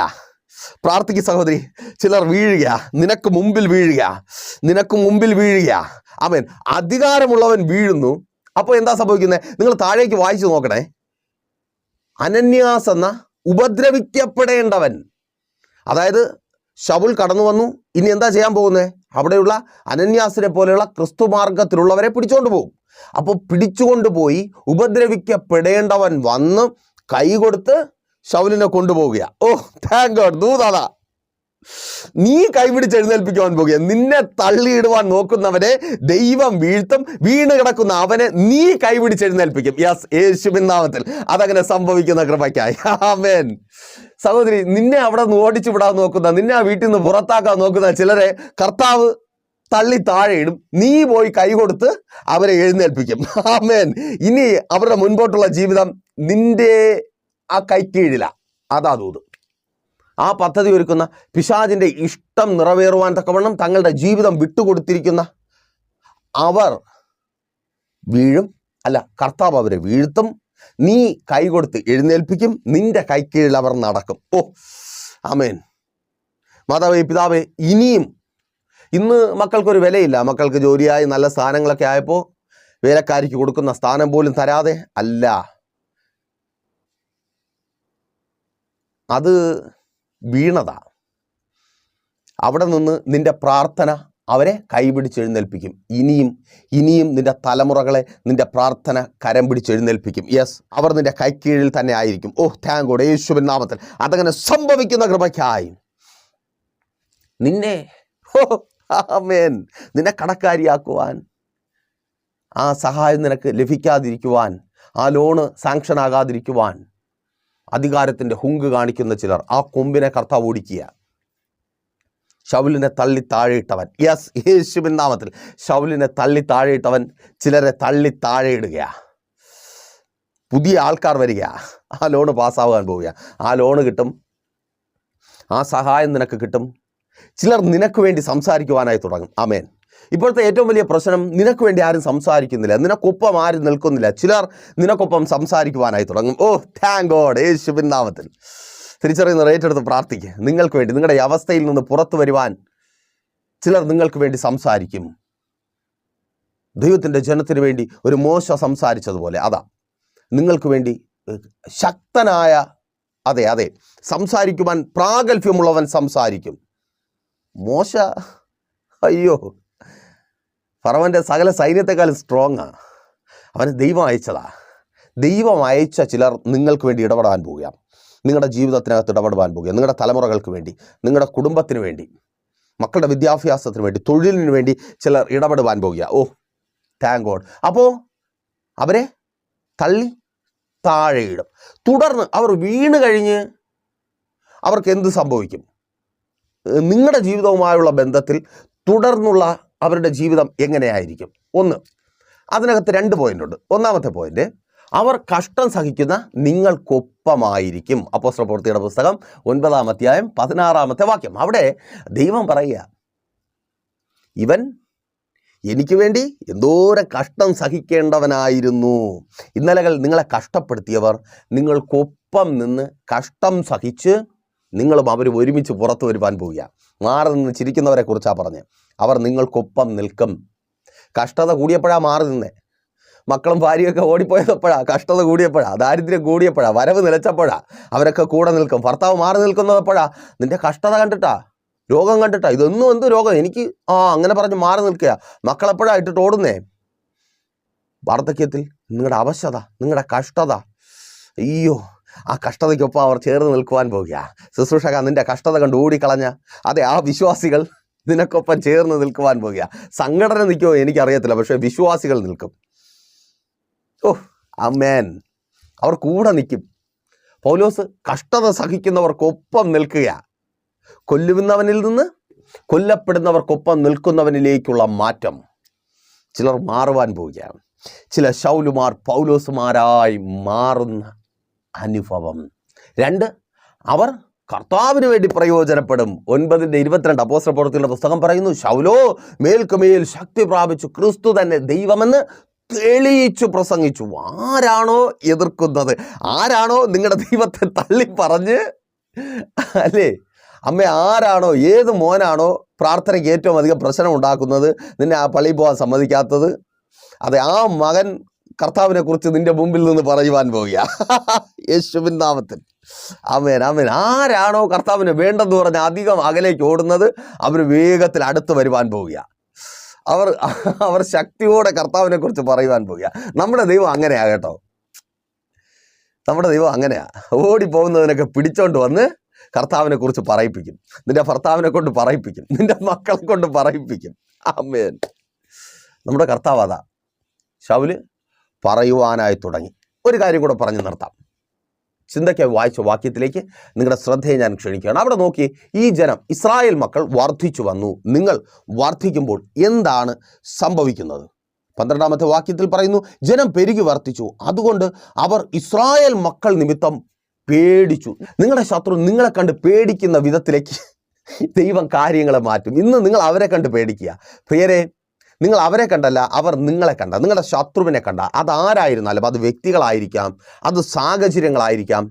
പ്രാർത്ഥിക്ക സഹോദരി ചിലർ വീഴുക നിനക്ക് മുമ്പിൽ വീഴുക നിനക്ക് മുമ്പിൽ വീഴുക അവൻ അധികാരമുള്ളവൻ വീഴുന്നു. അപ്പോൾ എന്താ സംഭവിക്കുന്നത് നിങ്ങൾ താഴേക്ക് വായിച്ചു നോക്കണേ. അനന്യാസ് എന്ന ഉപദ്രവിക്കപ്പെടേണ്ടവൻ. അതായത് ഷവുൽ കടന്നു വന്നു ഇനി എന്താ ചെയ്യാൻ പോകുന്നത് അവിടെയുള്ള അനന്യാസിനെ പോലെയുള്ള ക്രിസ്തു മാർഗത്തിലുള്ളവരെ പിടിച്ചുകൊണ്ട് പോകും അപ്പോൾ പിടിച്ചുകൊണ്ട് പോയി ഉപദ്രവിക്കപ്പെടേണ്ടവൻ വന്ന് കൈ കൊടുത്ത് ഷൗലിനെ കൊണ്ടുപോകുക ഓ താങ്ക് ഗോഡ് ദൂതാതാ നീ കൈപിടിച്ച് എഴുന്നേൽപ്പിക്കുവാൻ പോകുക നിന്നെ തള്ളിയിടുവാൻ നോക്കുന്നവരെ ദൈവം വീഴ്ത്തും വീണ് കിടക്കുന്ന അവനെ നീ കൈപിടിച്ച് എഴുന്നേൽപ്പിക്കും. യെസ് യേശുവിൻ നാമത്തിൽ. അതങ്ങനെ സംഭവിക്കുന്ന കൃപയ്ക്കായി. ആമേൻ സഹോദരി നിന്നെ അവിടെ നിന്ന് ഓടിച്ചു വിടാൻ നോക്കുന്ന നിന്നെ ആ വീട്ടിൽ നിന്ന് പുറത്താക്കാൻ നോക്കുന്ന ചിലരെ കർത്താവ് തള്ളി താഴെ ഇടും. നീ പോയി കൈ കൊടുത്ത് അവരെ എഴുന്നേൽപ്പിക്കും. ആമേൻ. ഇനി അവരുടെ മുൻപോട്ടുള്ള ജീവിതം നിന്റെ ആ കൈക്കീഴില. അതാ തോന്നും ആ പദ്ധതി ഒരുക്കുന്ന പിശാചിന്റെ ഇഷ്ടം നിറവേറുവാൻ തക്കവണ്ണം തങ്ങളുടെ ജീവിതം വിട്ടുകൊടുത്തിരിക്കുന്ന അവർ വീഴും. അല്ല കർത്താവ് അവരെ വീഴ്ത്തും. നീ കൈ കൊടുത്ത് എഴുന്നേൽപ്പിക്കും നിന്റെ കൈക്കീഴിൽ അവർ നടക്കും. ഓ ആമേൻ. മാതാവേ പിതാവേ ഇനിയും ഇന്ന് മക്കൾക്കൊരു വിലയില്ല. മക്കൾക്ക് ജോലിയായി നല്ല സ്ഥാനങ്ങളൊക്കെ ആയപ്പോൾ വേലക്കാരിക്ക് കൊടുക്കുന്ന സ്ഥാനം പോലും തരാതെ അല്ല. അത് വീണതാ. അവിടെ നിന്ന് നിന്റെ പ്രാർത്ഥന അവരെ കൈപിടിച്ചെഴുന്നേൽപ്പിക്കും. ഇനിയും ഇനിയും നിന്റെ തലമുറകളെ നിന്റെ പ്രാർത്ഥന കരം പിടിച്ചെഴുന്നേൽപ്പിക്കും. യെസ് അവർ നിന്റെ കൈക്കീഴിൽ തന്നെ ആയിരിക്കും. ഓ താങ്ക് ഗോഡ് യേശുവിൻ നാമത്തിൽ. അതങ്ങനെ സംഭവിക്കുന്ന കൃപയ്ക്കായി. നിന്നെ ആമേൻ. നിന്നെ കടക്കാരിയാക്കുവാൻ ആ സഹായം നിനക്ക് ലഭിക്കാതിരിക്കുവാൻ ആ ലോണ് സാങ്ഷൻ ആകാതിരിക്കുവാൻ അധികാരത്തിന്റെ ഹുങ്ക് കാണിക്കുന്ന ചിലർ ആ കൊമ്പിനെ കർത്താവ് ഓടിക്കുക. ഷൗലിനെ തള്ളി താഴെയിട്ടവൻ. യെസ് യേശുവിൻ നാമത്തിൽ. ഷൗലിനെ തള്ളി താഴെയിട്ടവൻ ചിലരെ തള്ളി താഴെയിടുക പുതിയ ആൾക്കാർ വരിക ആ ലോണ് പാസ്സാവാൻ പോവുക ആ ലോണ് കിട്ടും. ആ സഹായം നിനക്ക് കിട്ടും. ചിലർ നിനക്ക് വേണ്ടി സംസാരിക്കുവാനായി തുടങ്ങും. അമേൻ ഇപ്പോഴത്തെ ഏറ്റവും വലിയ പ്രശ്നം നിനക്ക് വേണ്ടി ആരും സംസാരിക്കുന്നില്ല. നിനക്കൊപ്പം ആരും നിൽക്കുന്നില്ല. ചിലർ നിനക്കൊപ്പം സംസാരിക്കുവാനായി തുടങ്ങും. ഓ താങ്ക് ഗോഡ് യേശുവിൻ നാമത്തിൽ. തിരിച്ചറിയുന്ന എടുത്ത് പ്രാർത്ഥിക്കുക നിങ്ങൾക്ക് വേണ്ടി നിങ്ങളുടെ അവസ്ഥയിൽ നിന്ന് പുറത്തു വരുവാൻ ചിലർ നിങ്ങൾക്ക് വേണ്ടി സംസാരിക്കും. ദൈവത്തിന്റെ ജനത്തിന് വേണ്ടി ഒരു മോശ സംസാരിച്ചതുപോലെ അതാ. നിങ്ങൾക്ക് വേണ്ടി ശക്തനായ അതെ അതെ സംസാരിക്കുവാൻ പ്രാഗൽഭ്യമുള്ളവൻ സംസാരിക്കും. മോശ അയ്യോ. ഫറവന്റെ സകല സൈന്യത്തെക്കാളും ആണ് അവന് ദൈവം അയച്ചതാ. ദൈവം അയച്ച ചിലർ നിങ്ങൾക്ക് വേണ്ടി ഇടപെടാൻ പോവുകയാണ്. നിങ്ങളുടെ ജീവിതത്തിനകത്ത് ഇടപെടുവാൻ പോകുക. നിങ്ങളുടെ തലമുറകൾക്ക് വേണ്ടി നിങ്ങളുടെ കുടുംബത്തിന് വേണ്ടി മക്കളുടെ വിദ്യാഭ്യാസത്തിന് വേണ്ടി തൊഴിലിന് വേണ്ടി ചിലർ ഇടപെടുവാൻ പോകുക. ഓ താങ്ക് ഗോഡ് അപ്പോൾ അവരെ തള്ളി താഴെയിടും തുടർന്ന് അവർ വീണ് കഴിഞ്ഞ് അവർക്ക് എന്ത് സംഭവിക്കും? നിങ്ങളുടെ ജീവിതവുമായുള്ള ബന്ധത്തിൽ തുടർന്നുള്ള അവരുടെ ജീവിതം എങ്ങനെയായിരിക്കും? ഒന്ന് അതിനകത്ത് രണ്ട് പോയിന്റ് ഉണ്ട്. ഒന്നാമത്തെ പോയിന്റ് അവർ കഷ്ടം സഹിക്കുന്ന നിങ്ങൾക്കൊപ്പമായിരിക്കും. അപ്പോസ്ത്ര പ്രവൃത്തിയുടെ പുസ്തകം ഒൻപതാം അധ്യായം പതിനാറാമത്തെ വാക്യം. അവിടെ ദൈവം പറയുക ഇവൻ എനിക്ക് വേണ്ടി എന്തോരം കഷ്ടം സഹിക്കേണ്ടവനായിരുന്നു. ഇന്നലകൾ നിങ്ങളെ കഷ്ടപ്പെടുത്തിയവർ നിങ്ങൾക്കൊപ്പം നിന്ന് കഷ്ടം സഹിച്ച് നിങ്ങളും അവരും ഒരുമിച്ച് പുറത്തു വരുവാൻ പോവുക. മാറി നിന്ന് ചിരിക്കുന്നവരെ കുറിച്ചാണ് പറഞ്ഞത് അവർ നിങ്ങൾക്കൊപ്പം നിൽക്കും. കഷ്ടത കൂടിയപ്പോഴാണ് മാറി നിന്നേ. മക്കളും ഭാര്യയൊക്കെ ഓടിപ്പോയപ്പോഴാ കഷ്ടത കൂടിയപ്പോഴാണ് ദാരിദ്ര്യം കൂടിയപ്പോഴാണ് വരവ് നിലച്ചപ്പോഴാണ് അവരൊക്കെ കൂടെ നിൽക്കും ഭർത്താവ് മാറി നിൽക്കുന്നപ്പോഴാ നിന്റെ കഷ്ടത കണ്ടിട്ടാ രോഗം കണ്ടിട്ടാ ഇതൊന്നും എന്ത് രോഗം? എനിക്ക് ആ അങ്ങനെ പറഞ്ഞ് മാറി നിൽക്കുക മക്കളെപ്പോഴാണ് ഇട്ടിട്ട് ഓടുന്നേ? വാർദ്ധക്യത്തിൽ നിങ്ങളുടെ അവശത നിങ്ങളുടെ കഷ്ടത. അയ്യോ ആ കഷ്ടതയ്ക്കൊപ്പം അവർ ചേർന്ന് നിൽക്കുവാൻ പോകുക ശുശ്രൂഷക നിന്റെ കഷ്ടത കണ്ട് ഓടിക്കളഞ്ഞ അതെ ആ വിശ്വാസികൾ നിനക്കൊപ്പം ചേർന്ന് നിൽക്കുവാൻ പോകുക സംഘടന നിൽക്കുമോ എനിക്കറിയത്തില്ല പക്ഷേ വിശ്വാസികൾ നിൽക്കും. ഓ അമേൻ അവർ കൂടെ നിൽക്കും. പൗലോസ് കഷ്ടത സഹിക്കുന്നവർക്കൊപ്പം നിൽക്കുക കൊല്ലുന്നവനിൽ നിന്ന് കൊല്ലപ്പെടുന്നവർക്കൊപ്പം നിൽക്കുന്നവനിലേക്കുള്ള മാറ്റം ചിലർ മാറുവാൻ പോവുകയാണ്. ചില ശൗലുമാർ പൗലോസുമാരായി മാറുന്ന അനുഭവം. രണ്ട് അവർ കർത്താവിന് വേണ്ടി പ്രയോജനപ്പെടും. ഒൻപതിന്റെ ഇരുപത്തിരണ്ട് പ്രവൃത്തിയുടെ പുസ്തകം പറയുന്നു ശൗലോ മേൽക്കുമേൽ ശക്തി പ്രാപിച്ചു ക്രിസ്തു തന്നെ ദൈവമെന്ന് തെളിയിച്ചു പ്രസംഗിച്ചു. ആരാണോ എതിർക്കുന്നത്? ആരാണോ നിങ്ങളുടെ ദൈവത്തെ തള്ളി പറഞ്ഞ് അല്ലേ? അമ്മ ആരാണോ ഏത് മോനാണോ പ്രാർത്ഥനയ്ക്ക് ഏറ്റവും അധികം പ്രശ്നം ഉണ്ടാക്കുന്നത്? നിന്നെ ആ പള്ളിയിൽ പോകാൻ സമ്മതിക്കാത്തത്? അതെ ആ മകൻ കർത്താവിനെ കുറിച്ച് നിന്റെ മുമ്പിൽ നിന്ന് പറയുവാൻ പോവുക യേശുവിൻ നാമത്തിൽ. അമ്മേൻ ആമേൻ. ആരാണോ കർത്താവിന് വേണ്ടെന്ന് പറഞ്ഞ് അധികം അകലേക്ക് ഓടുന്നത് അവർ വേഗത്തിൽ അടുത്ത് വരുവാൻ പോവുക അവർ അവർ ശക്തിയോടെ കർത്താവിനെ കുറിച്ച് പറയുവാൻ പോവുക. നമ്മുടെ ദൈവം അങ്ങനെയാ കേട്ടോ. നമ്മുടെ ദൈവം അങ്ങനെയാ. ഓടി പോകുന്നതിനൊക്കെ പിടിച്ചോണ്ട് വന്ന് കർത്താവിനെ കുറിച്ച് പറയിപ്പിക്കും. നിന്റെ ഭർത്താവിനെ കൊണ്ട് പറയിപ്പിക്കും. നിന്റെ മക്കളെ കൊണ്ട് പറയിപ്പിക്കും. ആമേൻ. നമ്മുടെ കർത്താവ് അതാ. ശൗൽ പറയുവാനായി തുടങ്ങി. ഒരു കാര്യം കൂടെ പറഞ്ഞു നിർത്താം. ചിന്തയ്ക്ക് വായിച്ച വാക്യത്തിലേക്ക് നിങ്ങളുടെ ശ്രദ്ധയെ ഞാൻ ക്ഷണിക്കുകയാണ്. അവിടെ നോക്കി ഈ ജനം ഇസ്രായേൽ മക്കൾ വർദ്ധിച്ചു വന്നു. നിങ്ങൾ വർദ്ധിക്കുമ്പോൾ എന്താണ് സംഭവിക്കുന്നത്? പന്ത്രണ്ടാമത്തെ വാക്യത്തിൽ പറയുന്നു ജനം പെരുകി വർദ്ധിച്ചു. അതുകൊണ്ട് അവർ ഇസ്രായേൽ മക്കൾ നിമിത്തം പേടിച്ചു. നിങ്ങളുടെ ശത്രു നിങ്ങളെ കണ്ട് പേടിക്കുന്ന വിധത്തിലേക്ക് ദൈവം കാര്യങ്ങളെ മാറ്റും. ഇന്ന് നിങ്ങൾ അവരെ കണ്ട് പേടിക്കുക. പ്രിയരെ നിങ്ങൾ അവരെ കണ്ടല്ല അവർ നിങ്ങളെ കണ്ട നിങ്ങളുടെ ശത്രുവിനെ കണ്ട. അതാരായിരുന്നാലും അത് വ്യക്തികളായിരിക്കാം അത് സാഹചര്യങ്ങളായിരിക്കാം.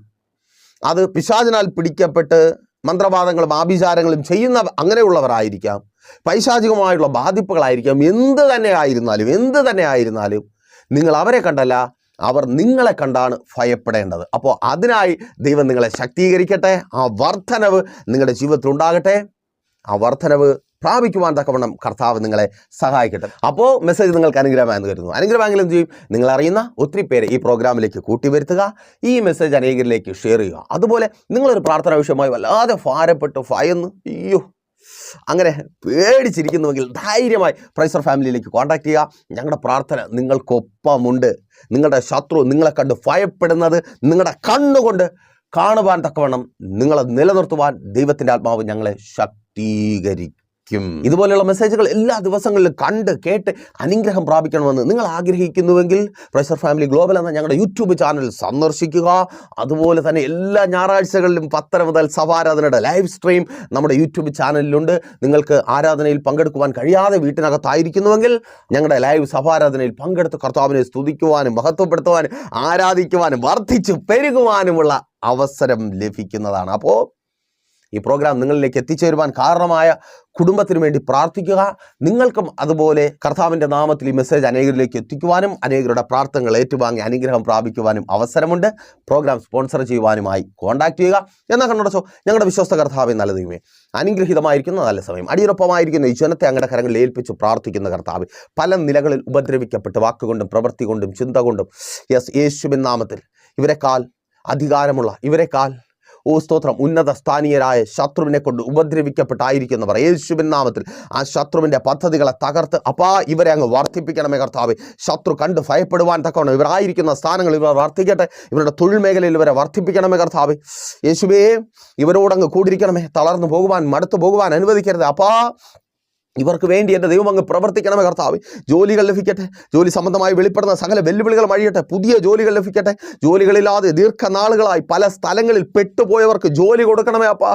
അത് പിശാചിനാൽ പിടിക്കപ്പെട്ട് മന്ത്രവാദങ്ങളും ആഭിചാരങ്ങളും ചെയ്യുന്ന അങ്ങനെയുള്ളവരായിരിക്കാം. പൈശാചികമായുള്ള ബാധിപ്പുകളായിരിക്കാം. എന്ത് തന്നെ ആയിരുന്നാലും എന്ത് തന്നെ ആയിരുന്നാലും നിങ്ങൾ അവരെ കണ്ടല്ല അവർ നിങ്ങളെ കണ്ടാണ് ഭയപ്പെടേണ്ടത്. അപ്പോൾ അതിനായി ദൈവം നിങ്ങളെ ശക്തീകരിക്കട്ടെ. ആ വർധനവ് നിങ്ങളുടെ ജീവിതത്തിൽ ഉണ്ടാകട്ടെ ആ വർധനവ് പ്രാപിക്കുവാൻ തക്കവണ്ണം കർത്താവ് നിങ്ങളെ സഹായിക്കട്ടെ. അപ്പോൾ മെസ്സേജ് നിങ്ങൾക്ക് അനുഗ്രഹമായെന്ന് കരുതുന്നു. അനുഗ്രഹമെങ്കിൽ എന്ത് ചെയ്യും? നിങ്ങൾ അറിയുന്ന ഒത്തിരി പേരെ ഈ പ്രോഗ്രാമിലേക്ക് കൂട്ടി വരുത്തുക ഈ മെസ്സേജ് അനേകരിലേക്ക് ഷെയർ ചെയ്യുക. അതുപോലെ നിങ്ങളൊരു പ്രാർത്ഥന വിഷയമായി വല്ലാതെ ഭാരപ്പെട്ട് ഭയന്ന് അയ്യോ അങ്ങനെ പേടിച്ചിരിക്കുന്നുവെങ്കിൽ ധൈര്യമായി പ്രൈസർ ഫാമിലിയിലേക്ക് കോൺടാക്ട് ചെയ്യുക. ഞങ്ങളുടെ പ്രാർത്ഥന നിങ്ങൾക്കൊപ്പമുണ്ട്. നിങ്ങളുടെ ശത്രു നിങ്ങളെ കണ്ട് ഭയപ്പെടുന്നത് നിങ്ങളുടെ കണ്ണുകൊണ്ട് കാണുവാൻ തക്കവണ്ണം നിങ്ങളെ നിലനിർത്തുവാൻ ദൈവത്തിന്റെ ആത്മാവ് ഞങ്ങളെ ശക്തീകരിക്കും. ഇതുപോലെയുള്ള മെസ്സേജുകൾ എല്ലാ ദിവസങ്ങളിലും കണ്ട് കേട്ട് അനുഗ്രഹം പ്രാപിക്കണമെന്ന് നിങ്ങൾ ആഗ്രഹിക്കുന്നുവെങ്കിൽ പ്രഷർ ഫാമിലി ഗ്ലോബൽ എന്ന ഞങ്ങളുടെ യൂട്യൂബ് ചാനൽ സന്ദർശിക്കുക. അതുപോലെ തന്നെ എല്ലാ ഞായറാഴ്ചകളിലും പത്തര മുതൽ സഭാരാധനയുടെ ലൈവ് സ്ട്രീം നമ്മുടെ യൂട്യൂബ് ചാനലിലുണ്ട്. നിങ്ങൾക്ക് ആരാധനയിൽ പങ്കെടുക്കുവാൻ കഴിയാതെ വീട്ടിനകത്തായിരിക്കുന്നുവെങ്കിൽ ഞങ്ങളുടെ ലൈവ് സഭാരാധനയിൽ പങ്കെടുത്ത് കർത്താവിനെ സ്തുതിക്കുവാനും മഹത്വപ്പെടുത്തുവാനും ആരാധിക്കുവാനും വർദ്ധിച്ചു പെരുകുവാനുമുള്ള അവസരം ലഭിക്കുന്നതാണ്. അപ്പോൾ ഈ പ്രോഗ്രാം നിങ്ങളിലേക്ക് എത്തിച്ചേരുവാൻ കാരണമായ കുടുംബത്തിന് വേണ്ടി പ്രാർത്ഥിക്കുക. നിങ്ങൾക്കും അതുപോലെ കർത്താവിന്റെ നാമത്തിൽ ഈ മെസ്സേജ് അനേകരിലേക്ക് എത്തിക്കുവാനും അനേകരുടെ പ്രാർത്ഥനകൾ ഏറ്റുവാങ്ങി അനുഗ്രഹം പ്രാപിക്കുവാനും അവസരമുണ്ട്. പ്രോഗ്രാം സ്പോൺസർ ചെയ്യുവാനുമായി കോൺടാക്ട് ചെയ്യുക. എന്നാൽ കണ്ണടച്ചോ ഞങ്ങളുടെ വിശ്വസ്ത കർത്താവ് നല്ല ദൈവമേ അനുഗ്രഹീതമായിരിക്കുന്ന നല്ല സമയം അടിയുറപ്പമായിരിക്കുന്ന ഈ ജനത്തെ അങ്ങടെ കരങ്ങളിൽ ഏൽപ്പിച്ച് പ്രാർത്ഥിക്കുന്ന കർത്താവ് പല നിലകളിൽ ഉപദ്രവിക്കപ്പെട്ട് വാക്കുകൊണ്ടും പ്രവൃത്തി കൊണ്ടും ചിന്ത കൊണ്ടും യെസ് യേശുവിൻ നാമത്തിൽ ഇവരെക്കാൾ അധികാരമുള്ള ഇവരെക്കാൾ ഓ സ്തോത്രം. ഉന്നത സ്ഥാനീയരായ ശത്രുവിനെ കൊണ്ട് ഉപദ്രവിക്കപ്പെട്ടായിരിക്കുന്നവർ. യേശുവിൻ നാമത്തിൽ ആ ശത്രുവിന്റെ പദ്ധതികളെ തകർത്ത് അപ്പാ ഇവരെ അങ്ങ് വർദ്ധിപ്പിക്കണമേ കർത്താവ്. ശത്രു കണ്ട് ഭയപ്പെടുവാൻ തക്കവണ്ണം ഇവരായിരിക്കുന്ന സ്ഥാനങ്ങൾ ഇവർ വർദ്ധിക്കട്ടെ. ഇവരുടെ തൊഴിൽ മേഖലയിൽ ഇവരെ വർദ്ധിപ്പിക്കണമേ കർത്താവ്. യേശുവേ ഇവരോടങ്ങ് കൂടിയിരിക്കണമേ. തളർന്നു പോകുവാൻ മടുത്തു പോകുവാൻ അനുവദിക്കരുത്. അപ്പാ ഇവർക്ക് വേണ്ടി എന്റെ ദൈവം അങ്ങ് പ്രവർത്തിക്കണമേ കർത്താവ്. ജോലികൾ ലഭിക്കട്ടെ. ജോലി സംബന്ധമായി വെളിപ്പെടുന്ന സകല വെല്ലുവിളികൾ വഴിയട്ടെ പുതിയ ജോലികൾ ലഭിക്കട്ടെ. ജോലികളില്ലാതെ ദീർഘനാളുകളായി പല സ്ഥലങ്ങളിൽ പെട്ടുപോയവർക്ക് ജോലി കൊടുക്കണമേ അപ്പാ.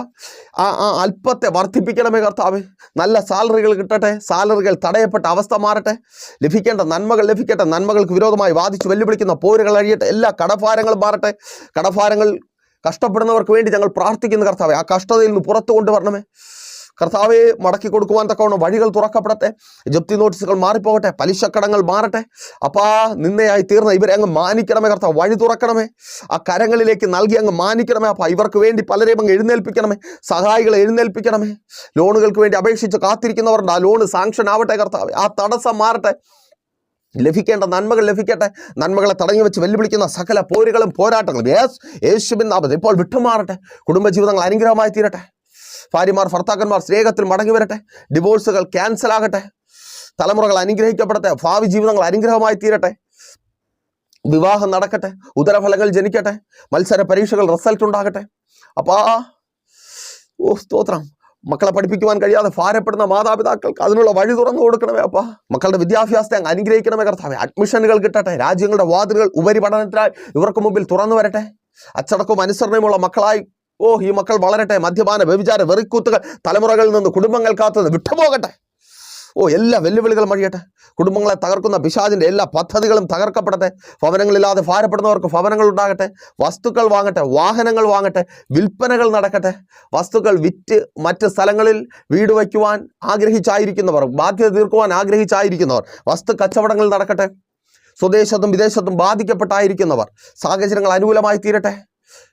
ആ ആ അല്പത്തെ വർദ്ധിപ്പിക്കണമേ കർത്താവ്. നല്ല സാലറികൾ കിട്ടട്ടെ. സാലറികൾ തടയപ്പെട്ട അവസ്ഥ മാറട്ടെ. ലഭിക്കേണ്ട നന്മകൾ ലഭിക്കട്ടെ. നന്മകൾക്ക് വിരോധമായി വാദിച്ച് വെല്ലുവിളിക്കുന്ന പോരുകൾ അഴിയട്ടെ. എല്ലാ കടഭാരങ്ങളും മാറട്ടെ. കടഭാരങ്ങൾ കഷ്ടപ്പെടുന്നവർക്ക് വേണ്ടി ഞങ്ങൾ പ്രാർത്ഥിക്കുന്ന കർത്താവെ. ആ കഷ്ടതയിൽ നിന്ന് പുറത്തു കൊണ്ടുവരണമേ കർത്താവെ മടക്കി കൊടുക്കുവാൻ തക്കവണ്ണം വഴികൾ തുറക്കപ്പെടട്ടെ. ജപ്തി നോട്ടീസുകൾ മാറിപ്പോകട്ടെ. പലിശക്കടങ്ങൾ മാറട്ടെ. അപ്പാ നിന്നയായി തീർന്ന ഇവരെ അങ്ങ് മാനിക്കണമേ കർത്താവ്. വഴി തുറക്കണമേ. ആ കരങ്ങളിലേക്ക് നൽകി അങ്ങ് മാനിക്കണമേ. അപ്പം ഇവർക്ക് വേണ്ടി പലരെയും അങ്ങ് എഴുന്നേൽപ്പിക്കണമേ. സഹായികളെ എഴുന്നേൽപ്പിക്കണമേ. ലോണുകൾക്ക് വേണ്ടി അപേക്ഷിച്ച് കാത്തിരിക്കുന്നവരുണ്ട്. ആ ലോണ് സാങ്ഷൻ ആവട്ടെ കർത്താവ്. ആ തടസ്സം മാറട്ടെ. ലഭിക്കേണ്ട നന്മകൾ ലഭിക്കട്ടെ. നന്മകളെ തടഞ്ഞു വെച്ച് വെല്ലുവിളിക്കുന്ന സകല പോരുകളും പോരാട്ടങ്ങളും. യേശുബിൻ നാപത് ഇപ്പോൾ വിട്ടുമാറട്ടെ. കുടുംബജീവിതങ്ങൾ അനുഗ്രഹമായി തീരട്ടെ. ഭാര്യമാർ ഭർത്താക്കന്മാർ സ്നേഹത്തിൽ മടങ്ങി വരട്ടെ. ഡിവോഴ്സുകൾ ക്യാൻസൽ ആകട്ടെ. തലമുറകൾ അനുഗ്രഹിക്കപ്പെടട്ടെ. ഭാവി ജീവിതങ്ങൾ അനുഗ്രഹമായി തീരട്ടെ. വിവാഹം നടക്കട്ടെ. ഉദരഫലങ്ങൾ ജനിക്കട്ടെ. മത്സര പരീക്ഷകൾ റിസൾട്ട് ഉണ്ടാകട്ടെ. അപ്പാ ഓ സ്തോത്രം. മക്കളെ പഠിപ്പിക്കുവാൻ കഴിയാതെ ഭാരപ്പെടുന്ന മാതാപിതാക്കൾക്ക് അതിനുള്ള വഴി തുറന്നു കൊടുക്കണമേ അപ്പാ. മക്കളുടെ വിദ്യാഭ്യാസത്തെ അങ്ങ് അനുഗ്രഹിക്കണമേ കർത്താവേ. അഡ്മിഷനുകൾ കിട്ടട്ടെ. രാജ്യങ്ങളുടെ വാതിലുകൾ ഉപരിപഠനത്തിനായി ഇവർക്ക് മുമ്പിൽ തുറന്നു വരട്ടെ. അച്ചടക്കവും അനുസരണയുമുള്ള മക്കളായി ഓ ഈ മക്കൾ വളരട്ടെ. മദ്യപാന വ്യഭിചാര വെറിക്കൂത്തുകൾ തലമുറകളിൽ നിന്ന് കുടുംബങ്ങൾ കാത്തുനിന്ന് വിട്ടുപോകട്ടെ. ഓ എല്ലാ വെല്ലുവിളികളും അഴിയട്ടെ. കുടുംബങ്ങളെ തകർക്കുന്ന പിശാചിന്റെ എല്ലാ പദ്ധതികളും തകർക്കപ്പെടട്ടെ. ഭവനങ്ങളില്ലാതെ ഭാരപ്പെടുന്നവർക്ക് ഭവനങ്ങൾ ഉണ്ടാകട്ടെ. വസ്തുക്കൾ വാങ്ങട്ടെ. വാഹനങ്ങൾ വാങ്ങട്ടെ. വിൽപ്പനകൾ നടക്കട്ടെ. വസ്തുക്കൾ വിറ്റ് മറ്റ് സ്ഥലങ്ങളിൽ വീട് വയ്ക്കുവാൻ ആഗ്രഹിച്ചായിരിക്കുന്നവർ ബാധ്യത തീർക്കുവാൻ ആഗ്രഹിച്ചായിരിക്കുന്നവർ വസ്തു കച്ചവടങ്ങൾ നടക്കട്ടെ. സ്വദേശത്തും വിദേശത്തും ബാധിക്കപ്പെട്ടായിരിക്കുന്നവർ സാഹചര്യങ്ങൾ അനുകൂലമായി തീരട്ടെ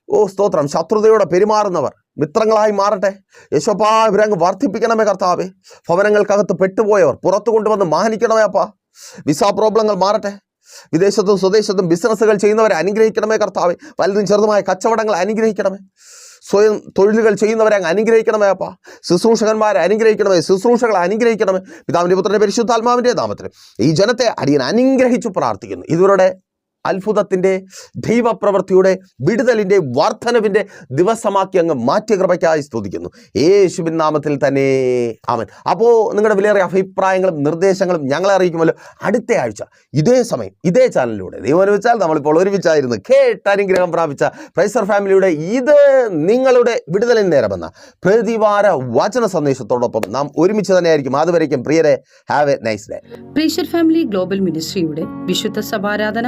ഓ സ്തോത്രം. ശത്രുതയോടെ പെരുമാറുന്നവർ മിത്രങ്ങളായി മാറട്ടെ. യശോപ്പാ ഇവരങ്ങ് വർദ്ധിപ്പിക്കണമേ കർത്താവേ. ഭവനങ്ങൾക്കകത്ത് പെട്ടുപോയവർ പുറത്തു കൊണ്ടുവന്ന് മാനിക്കണമേ അപ്പാ. വിസ പ്രോബ്ലങ്ങൾ മാറട്ടെ. വിദേശത്തും സ്വദേശത്തും ബിസിനസ്സുകൾ ചെയ്യുന്നവരെ അനുഗ്രഹിക്കണമേ കർത്താവേ. വലുതും ചെറുതുമായ കച്ചവടങ്ങൾ അനുഗ്രഹിക്കണമേ. സ്വയം തൊഴിലുകൾ ചെയ്യുന്നവരെ അങ്ങ് അനുഗ്രഹിക്കണമേ അപ്പാ. ശുശ്രൂഷകന്മാരെ അനുഗ്രഹിക്കണമേ ശുശ്രൂഷകളെ അനുഗ്രഹിക്കണമേ. പിതാവിന്റെ പുത്രന്റെ പരിശുദ്ധാത്മാവിന്റെ നാമത്തിൽ ഈ ജനത്തെ അടിയൻ അനുഗ്രഹിച്ചു പ്രാർത്ഥിക്കുന്നു. ഇവരുടെ അത്ഭുതത്തിന്റെ ദൈവപ്രവൃത്തിയുടെ വിടുതലിന്റെ വർധനവിന്റെ ദിവസമാക്കി അങ്ങ് മാറ്റിയ കൃപയ്ക്കായി സ്തുതിക്കുന്നു. യേശുവിൻ നാമത്തിൽ തന്നെ. ആമൻ. അപ്പോൾ നിങ്ങളുടെ വിലയേറിയ അഭിപ്രായങ്ങളും നിർദ്ദേശങ്ങളും ഞങ്ങളെ അറിയിക്കുമല്ലോ. അടുത്ത ആഴ്ച ഇതേ സമയം ഇതേ ചാനലിലൂടെ. ദൈവം അനുവദിച്ചാൽ നമ്മളിപ്പോൾ ഒരുമിച്ചായിരുന്നു കേട്ട് അനുഗ്രഹം പ്രാപിച്ച പ്രൈസർ ഫാമിലിയുടെ ഇത് നിങ്ങളുടെ വിടുതലിൻ നേരമെന്ന പ്രതിവാര വചന സന്ദേശത്തോടൊപ്പം നാം ഒരുമിച്ച് തന്നെയായിരിക്കും. അതുവരേക്കും പ്രിയരെ have a nice day praiser family global മിനിസ്ട്രിയുടെ വിശുദ്ധ സഭാരാധന